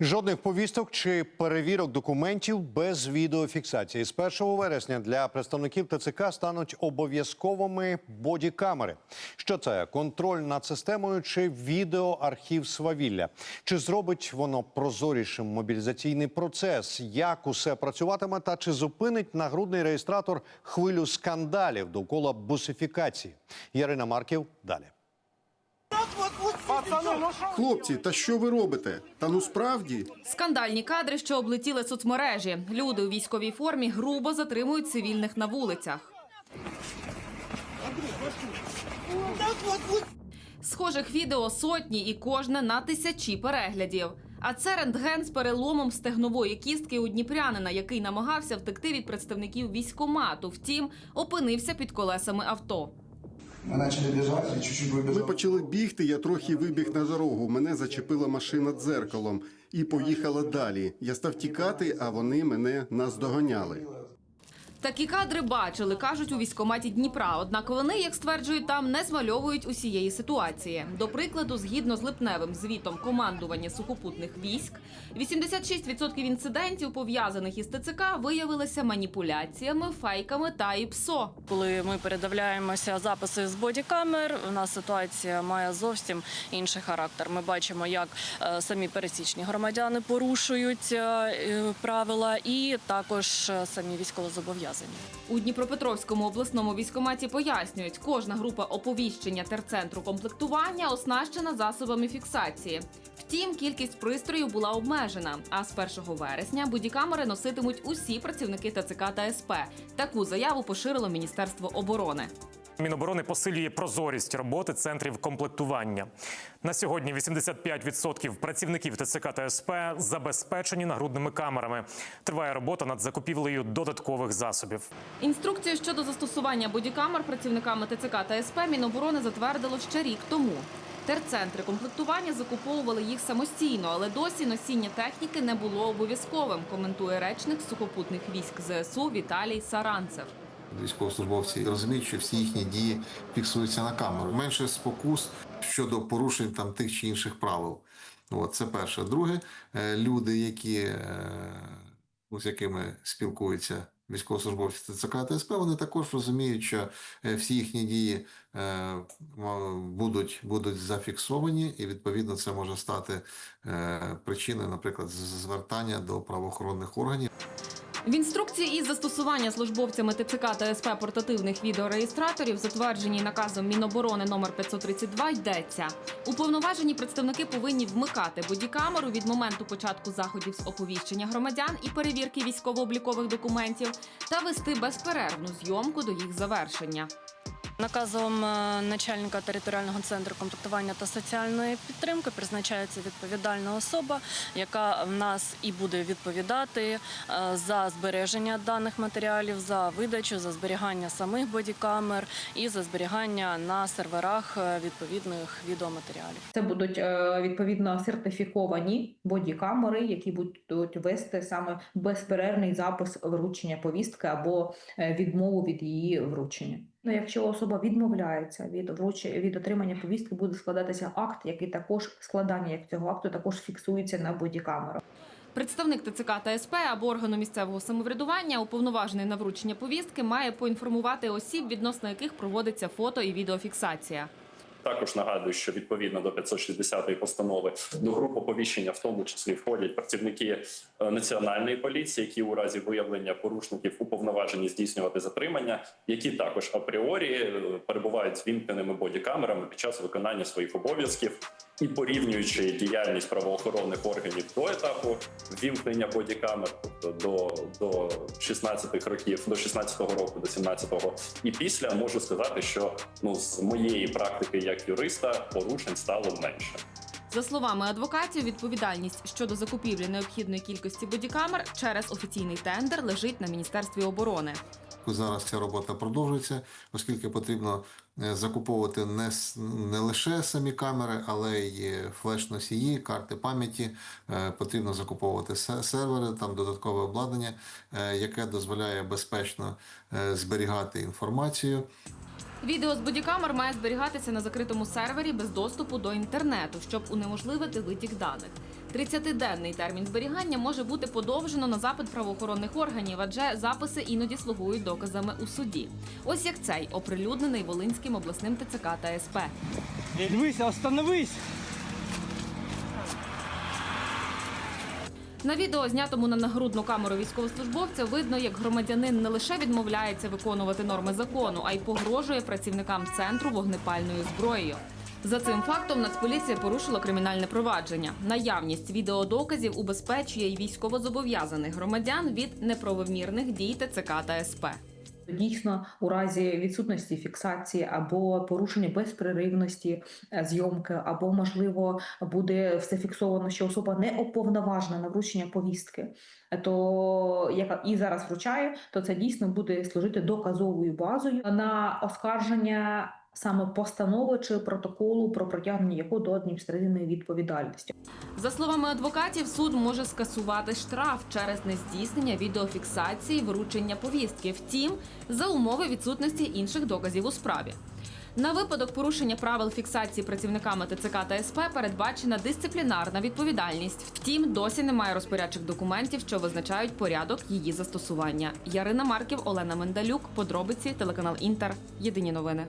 Жодних повісток чи перевірок документів без відеофіксації. З 1 вересня для представників ТЦК стануть обов'язковими бодікамери. Що це? Контроль над системою чи відеоархів свавілля? Чи зробить воно прозорішим мобілізаційний процес? Як усе працюватиме та чи зупинить нагрудний реєстратор хвилю скандалів довкола бусифікації? Ярина Марків далі. Хлопці, та що ви робите? Та ну справді Скандальні кадри, що облетіли соцмережі. Люди у військовій формі грубо затримують цивільних на вулицях. Схожих відео сотні і кожне на тисячі переглядів. А це рентген з переломом стегнової кістки у дніпрянина, який намагався втекти від представників військомату. Втім, опинився під колесами авто. Ми почали бігти. Я трохи вибіг на дорогу. Мене зачепила машина дзеркалом і поїхала далі. Я став тікати, а вони мене наздоганяли. Такі кадри бачили, кажуть у військкоматі Дніпра. Однак вони, як стверджують, там не змальовують усієї ситуації. До прикладу, згідно з липневим звітом командування сухопутних військ, 86% інцидентів, пов'язаних із ТЦК, виявилися маніпуляціями, фейками та ІПСО. Коли ми передивляємося записи з бодікамер, у нас ситуація має зовсім інший характер. Ми бачимо, як е, самі пересічні громадяни порушують е, е, правила, і також самі військовозобов'язані. У Дніпропетровському обласному військкоматі пояснюють, кожна група оповіщення терцентру комплектування оснащена засобами фіксації. Втім, кількість пристроїв була обмежена. А з 1 вересня будікамери носитимуть усі працівники ТЦК та СП. Таку заяву поширило Міністерство оборони. Міноборони посилює прозорість роботи центрів комплектування. На сьогодні 85% працівників ТЦК та СП забезпечені нагрудними камерами. Триває робота над закупівлею додаткових засобів. Інструкцію щодо застосування бодікамер працівниками ТЦК та СП Міноборони затвердило ще рік тому. Терцентри комплектування закуповували їх самостійно, але досі носіння техніки не було обов'язковим. Коментує речник сухопутних військ ЗСУ Віталій Саранцев. Військовослужбовці розуміють, що всі їхні дії фіксуються на камеру. Менше спокус щодо порушень там тих чи інших правил. От це перше. Друге, е, люди, які е, ну, з якими спілкуються військовослужбовці ТЦК та СП, вони також розуміють, що е, всі їхні дії будуть, будуть зафіксовані, і відповідно це може стати причиною, наприклад, звертання до правоохоронних органів. В інструкції із застосування службовцями ТЦК та СП портативних відеореєстраторів, затвердженій наказом Міноборони номер 532, йдеться. Уповноважені представники повинні вмикати бодікамеру від моменту початку заходів з оповіщення громадян і перевірки військово-облікових документів та вести безперервну зйомку до їх завершення. Наказом е, начальника територіального центру комплектування та соціальної підтримки призначається відповідальна особа, яка в нас і буде відповідати е, за збереження даних матеріалів, за видачу, за зберігання самих бодікамер і за зберігання на серверах е, відповідних відеоматеріалів. Це будуть відповідно сертифіковані бодікамери, які будуть вести саме безперервний запис вручення повістки або відмову від її вручення. Ну, якщо особа відмовляється від вруч... від отримання повістки, буде складатися акт, який також складання як цього акту також фіксується на бодікамеру. Представник ТЦК та СП або органу місцевого самоврядування, уповноважений на вручення повістки, має поінформувати осіб, відносно яких проводиться фото і відеофіксація. Також нагадую, що відповідно до 560 постанови до груп оповіщення, в тому числі входять працівники е, національної поліції, які у разі виявлення порушників уповноважені здійснювати затримання, які також апріорі е, перебувають з вімкненими бодікамерами під час виконання своїх обов'язків і порівнюючи діяльність правоохоронних органів до етапу ввімкнення бодікамер, тобто до, до 16 років, до 16-го року, до 17-го, і після можу сказати, що ну з моєї практики як юриста порушень стало менше. За словами адвокатів, відповідальність щодо закупівлі необхідної кількості бодікамер через офіційний тендер лежить на міністерстві оборони. Зараз ця робота продовжується, оскільки потрібно закуповувати не, не лише самі камери, але й флеш-носії, карти пам'яті. Е, Потрібно закуповувати сервери, там додаткове обладнання, е, яке дозволяє безпечно е, зберігати інформацію. Відео з бодікамер має зберігатися на закритому сервері без доступу до інтернету, щоб унеможливити витік даних. 30-денний термін зберігання може бути подовжено на запит правоохоронних органів, адже записи іноді слугують доказами у суді. Ось як цей оприлюднений Волинським обласним ТЦК та СП. Дивись, остановись! На відео, знятому на нагрудну камеру військовослужбовця, видно, як громадянин не лише відмовляється виконувати норми закону, а й погрожує працівникам центру вогнепальною зброєю. За цим фактом Нацполіція порушила кримінальне провадження. Наявність відеодоказів убезпечує й військовозобов'язаних громадян від неправомірних дій ТЦК та СП. Дійсно, у разі відсутності фіксації або порушення безперервності е, зйомки, або можливо буде все фіксовано, що особа не уповноважена на вручення повістки, то яка і зараз вручає, то це дійсно буде служити доказовою базою на оскарження саме постанови чи протоколу про притягнення якого до адміністративної відповідальності. За словами адвокатів, суд може скасувати штраф через нездійснення відеофіксації вручення повістки. Втім, за умови відсутності інших доказів у справі. На випадок порушення правил фіксації працівниками ТЦК та СП передбачена дисциплінарна відповідальність. Втім, досі немає розпорядчих документів, що визначають порядок її застосування. Ярина Марків, Олена Мендалюк. Подробиці телеканал Інтер. Єдині новини.